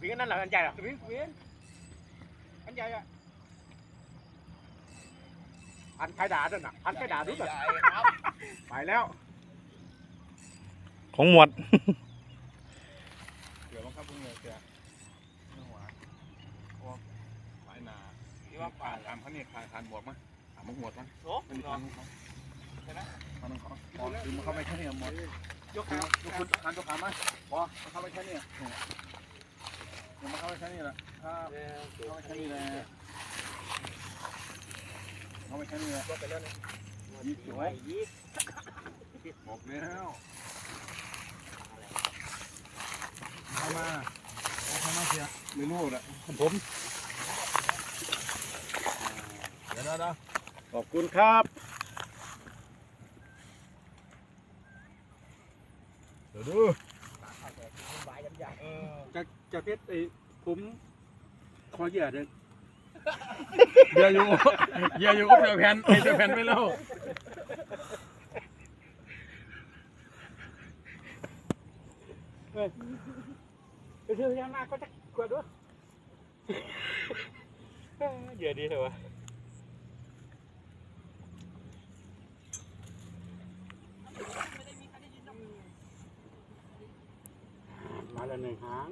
สวิงอันนั่นแหละอันใหญ่อะสวิงสวิงอันใหญ่อะอันไข่ดาด้วยน่ะอันไข่ดาด้วยน่ะไปแล้ว ของหมวดเดี๋ยวบังคับพวกเงือกแกเนื้อหัวพวกสายหนาที่ว่าป่าตามเขาเนี่ยคานคานบวกมั้ยถามมึงหมดมั้ยโอ้ไม่มีคานมึงเขาใช่ไหมคานมึงเขาพอคือมึงเข้าไปแค่นี้หมดยกขายกคุณคานตัวขามั้ยพอมึงเข้าไปแค่นี้มึงมาเข้าไป แค่นี้แหละถ้าเข้าไปแค่นี้แหละเข้าไปแค่นี้แหละไปแล้วนี่ยยี่สิบไปยี่บอกแล้วเข้ามาเข้ามาเชียไม่รู้แหละผมเดี๋ยวนะขอบคุณครับเดี๋ยวดูจะจะเพชรไอ ผมขอเหยื่อเด้อเดี๋ยวอยู่เดี๋ยวอยู่ก็เดี๋ยวแผ่นไอ้เดี๋ยวแผ่นไม่เล่าไปซื้อยามาก็จะกวดด้วยเหยื่อดีเถอะวะมาแล้วหนึ่งหาง